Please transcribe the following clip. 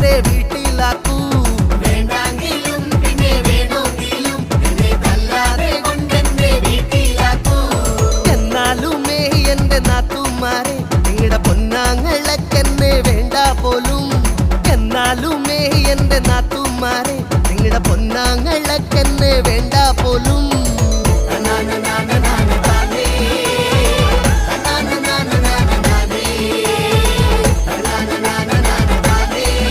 കൊണ്ടെന്റെ വീട്ടിലാക്കൂ. വേണ്ടെങ്കിലും പിന്നെ വേണമെങ്കിലും എന്നെ തല്ലാതെ കൊണ്ടെന്റെ വീട്ടിലാക്കൂ. എന്നാലുമേ എന്റെ നാത്തുമാരെ നിങ്ങളുടെ പൊന്നാങ്ങളൊക്കെന്നെ വേണ്ട പോലും. എന്നാലുമേ എന്റെ നാത്തുമാരെ നിങ്ങളുടെ പൊന്നാങ്ങളൊക്കെന്നെ വേണ്ട പോലും.